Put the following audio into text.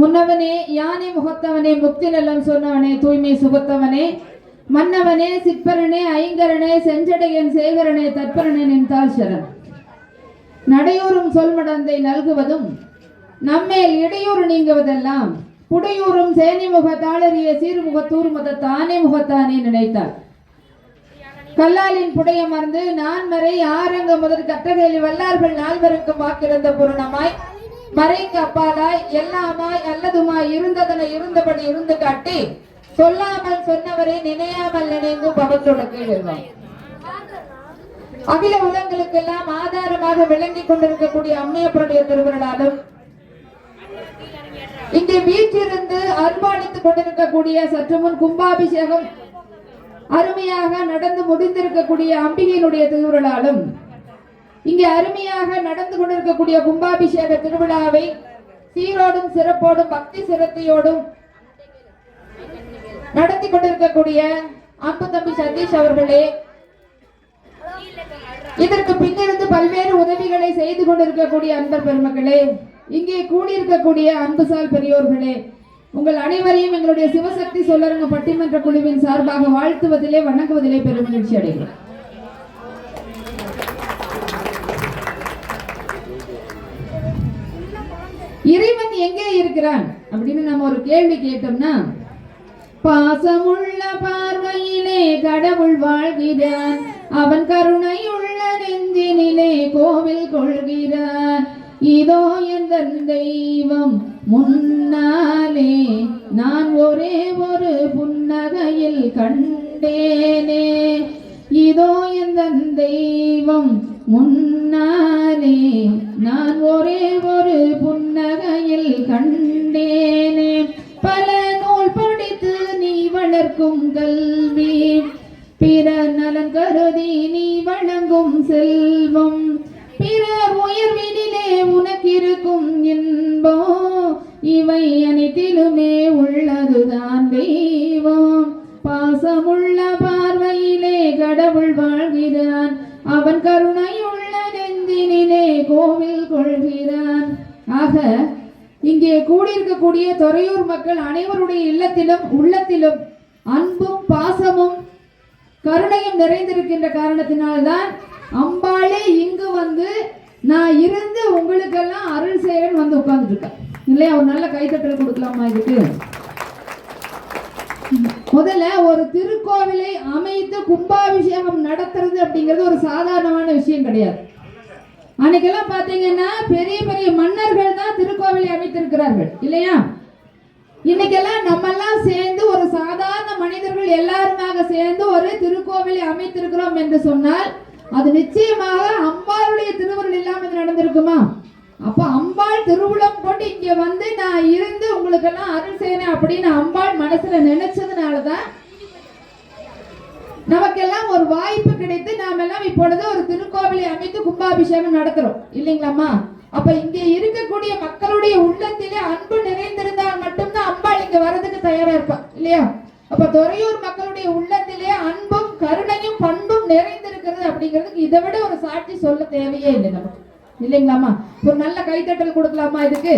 முன்னவனே யானை முகத்தவனே முக்தி நலம் சொன்னவனே தூய்மை சுகத்தவனே மன்னவனே சிற்பரனே ஐங்கரனே செஞ்சடையன் சேகரனே தற்பரனே நின்றால் சரண். நடையூறும் சொல்மடந்தை நல்குவதும் நம்மேல் இடையூறு நீங்குவதெல்லாம் புடையூறும் சேனி முக தாளறிய சீர்முகத்தூர் முத தானே முகத்தானே நினைத்தார். கல்லாலின் புடைய மறந்து நான் மறை ஆரங்க முதற் கட்டகையில் வல்லார்கள் நால்வருக்கும் வாக்கிருந்த பூரணமாய் மறைங்க அப்பாலாய் எல்லாமாய் அல்லதுமாய் இருந்ததனை இருந்தபடி இருந்து காட்டி சொல்லாமல் சொன்னவரை நினையாமல் நினைந்தும் பவத்தோட கீழ்வாய் அகில உலகங்களுக்கெல்லாம் ஆதாரமாக விளங்கிக் கொண்டிருக்கக்கூடிய அம்மையப்பருடைய திருவிழாலும் இங்கே வீற்றிருந்து அர்ப்பணித்துக் கொண்டிருக்கக்கூடிய சற்று முன் கும்பாபிஷேகம் அருமையாக நடந்து முடிந்திருக்கக்கூடிய அம்பிகையினுடைய திருவிழாலும் இங்கே அருமையாக நடந்து கொண்டிருக்கக்கூடிய கும்பாபிஷேக திருவிழாவை சீரோடும் சிறப்போடும் பக்தி சிரத்தையோடும் நடத்தி கொண்டிருக்கக்கூடிய அம்பு தம்பி சதீஷ் அவர்களே இதற்கு பின்னிருந்து பல்வேறு உதவிகளை செய்து கொண்டிருக்கக்கூடிய அன்பர் பெருமக்களே இங்கே கூடியிருக்கக்கூடிய அன்புசால் பெரியோர்களே உங்கள் அனைவரையும் எங்களுடைய சிவசக்தி சொல்லரங்க பட்டிமன்ற குழுவின் சார்பாக வாழ்த்துவதிலே வணங்குவதிலே பெருமகிழ்ச்சி அடைகிறோம் இருக்கிறான் அப்படின்னு நம்ம ஒரு கேள்வி கேட்டோம்னா பாசமுள்ள பார்வையிலே கடவுள் வாழ்கிறான் அவன் கருணையுள்ள நெஞ்சினிலே கோவில் கொள்கிறான் இதோ எந்த தெய்வம் முன்னாலே நான் ஒரே ஒரு புன்னகையில் கண்டேனே. இதோ எந்த தெய்வம் முன்னாலே நான் ஒரே ஒரு புன் புன்னகையில் கண்டேனே. பல நூல் படித்து நீ வளர்க்கும் கல்வி. பிற நலன் கருதி நீ வணங்கும் செல்வம். பிற உயர்வினிலே உனக்கிருக்கும் இன்பம். இவை அனைத்திலுமே உள்ளதுதான் தெய்வம். பாசமுள்ள பார்வையிலே கடவுள் வாழ்கிறான். அவன் கருணையுள்ள நெஞ்சினிலே கோவில் கொள்கிறான். ஆக இங்கே கூடியிருக்கக்கூடிய துறையூர் மக்கள் அனைவருடைய இல்லத்திலும் உள்ளத்திலும் அன்பும் பாசமும் கருணையும் நிறைந்திருக்கின்ற காரணத்தினால்தான் அம்பாளே இங்கு வந்து நான் இருந்து உங்களுக்கெல்லாம் அருள் செய்யறேன்னு வந்து உட்கார்ந்துட்டு இருக்கேன் இல்லையா? ஒரு நல்ல கைத்தட்டல் கொடுக்கலாமா இதுக்கு? முதல்ல ஒரு திருக்கோவிலை அமைத்து கும்பாபிஷேகம் நடத்துறது அப்படிங்கிறது ஒரு சாதாரணமான விஷயம் கிடையாது. அன்னைக்கெல்லாம் பாத்தீங்கன்னா பெரிய பெரிய மன்னர்கள் தான் திருக்கோவிலை அமைத்திருக்கிறார்கள். இல்லையா? இன்னைக்கெல்லாம் நம்மெல்லாம் சேர்ந்து ஒரு சாதாரண மனிதர்கள் எல்லாருமாக சேர்ந்து ஒரு திருக்கோவிலை அமைத்திருக்கிறோம் என்று சொன்னால் அது நிச்சயமாக அம்பாளுடைய திருவுருள் இல்லாம இது நடந்திருக்குமா? அப்ப அம்பாள் திருவுளம் கொண்டு இங்க வந்து நான் இருந்து உங்களுக்கெல்லாம் அருள் செய்யணும் அப்படின்னு அம்பாள் மனசுல நினைச்சதுனாலதான் நமக்கெல்லாம் ஒரு வாய்ப்பு கிடைத்து நாம் எல்லாம் இப்பொழுது ஒரு திருக்கோவிலை அமைத்து கும்பாபிஷேகம் நடத்துறோம். இல்லைங்களாம்மா? அப்ப இங்க இருக்கக்கூடிய மக்களுடைய உள்ளத்திலே அன்பு நிறைந்திருந்தால் மட்டும்தான் அம்பாள் இங்க வர்றதுக்கு தயாரா இருப்பா இல்லையா? அப்ப துறையூர் மக்களுடைய உள்ளத்திலே அன்பும் கருணையும் பண்பும் நிறைந்திருக்கிறது அப்படிங்கிறதுக்கு இதை விட ஒரு சாட்சி சொல்ல தேவையே இல்லை நமக்கு. இல்லைங்களாம்மா? ஒரு நல்ல கைத்தட்டல் கொடுக்கலாமா இதுக்கு?